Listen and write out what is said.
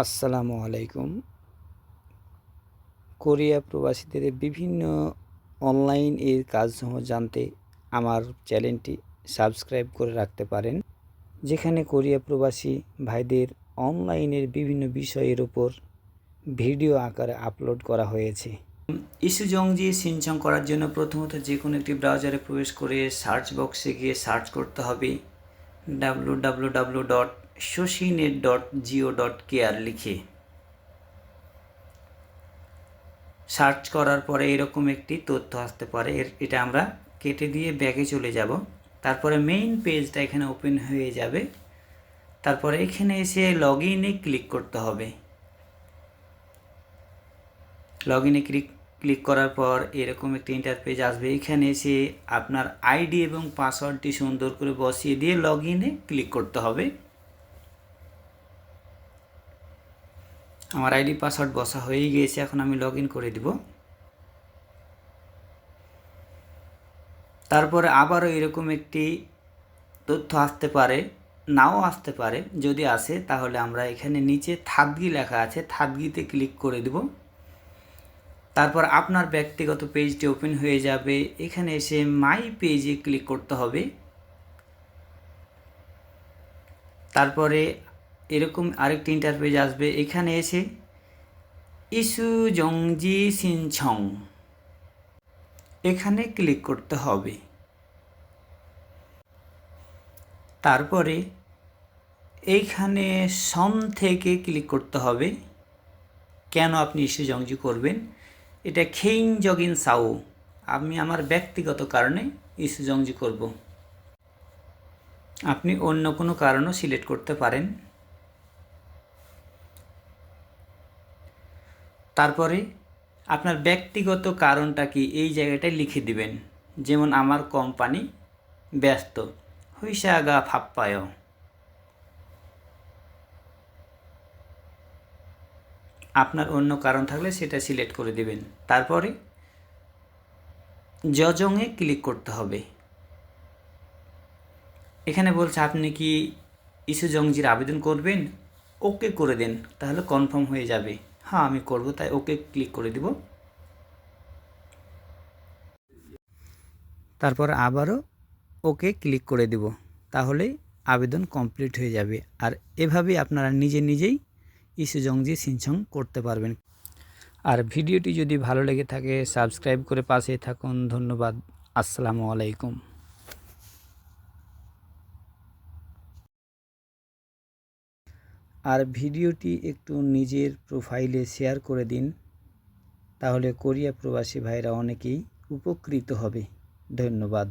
আসসালামু আলাইকুম। কোরিয়া প্রবাসীদের বিভিন্ন অনলাইন এর কাজসমূহ জানতে আমার চ্যানেলটি সাবস্ক্রাইব করে রাখতে পারেন, যেখানে কোরিয়া প্রবাসী ভাইদের অনলাইনের বিভিন্ন বিষয়ের উপর ভিডিও আকারে আপলোড করা হয়েছে। ইস্যু জংজি সিনচং করার জন্য প্রথমত যে কোনো একটি ব্রাউজারে প্রবেশ করে সার্চ বক্সে গিয়ে সার্চ করতে হবে ডাব্লু ডাব্লু ডাব্লু ডট শশীনেট ডট জিও ডট কেয়ার লিখে। সার্চ করার পরে এরকম একটি তথ্য আসতে পারে। এর, এটা আমরা কেটে দিয়ে ব্যাগে চলে যাব। তারপরে মেইন পেজটা এখানে ওপেন হয়ে যাবে। তারপরে এখানে এসে লগ ইনে ক্লিক করতে হবে। লগ ইনে ক্লিক ক্লিক করার পর এরকম একটি ইন্টারপেজ আসবে। এখানে এসে আপনার আইডি এবং পাসওয়ার্ডটি সুন্দর করে বসিয়ে দিয়ে লগ ইনে ক্লিক করতে হবে। আমার আইডি, পাসওয়ার্ড বসা হয়েই গিয়েছে, এখন আমি লগ ইন করে দিব। তারপরে আবারও এরকম একটি তথ্য আসতে পারে, নাও আসতে পারে, যদি আসে, তাহলে আমরা এখানে নিচে থাদগি লেখা আছে, থাদগিতে ক্লিক করে দেব। তারপর আপনার ব্যক্তিগত পেজটি ওপেন হয়ে যাবে, এখানে এসে মাই পেজে ক্লিক করতে হবে। তারপরে এরকম আরেকটি ইন্টারপেজ আসবে। এখানে এসে ইস্যু জংজি সিনছং। এখানে ক্লিক করতে হবে। তারপরে এইখানে সম থেকে ক্লিক করতে হবে। কেন আপনি ইস্যু জংজি করবেন? এটা খেইং জগিন সাউ আমি আমার ব্যক্তিগত কারণে ইস্যু জংজি করব। আপনি অন্য কোনো কারণও সিলেক্ট করতে পারেন। তারপরে আপনার ব্যক্তিগত কারণটা কি এই জায়গাটায় লিখে দিবেন। যেমন আমার কোম্পানি ব্যস্ত। হুইসাগা ফাপ্পায়। আপনার অন্য কারণ থাকলে সেটা সিলেক্ট করে দিবেন। তারপরে জজংয়ে ক্লিক করতে হবে। এখানে বলছে, আপনি কি ইস্যু জংজির আবেদন করবেন? ওকে করে দেন, তাহলে কনফার্ম হয়ে যাবে। হ্যাঁ আমি করব, তাই ওকে ক্লিক করে দিব। তারপর আবারও ওকে ক্লিক করে দিব, তাহলে আবেদন কমপ্লিট হয়ে যাবে। আর এভাবেই আপনারা নিজে নিজেই ইস্যু জংজি সিনছং করতে পারবেন। আর ভিডিওটি যদি ভালো লেগে থাকে সাবস্ক্রাইব করে পাশে থাকুন। ধন্যবাদ। আসসালামু আলাইকুম। আর ভিডিওটি একটু নিজের প্রোফাইলে শেয়ার করে দিন, তাহলে কোরিয়া প্রবাসী ভাইরা অনেকেই উপকৃত হবে। ধন্যবাদ।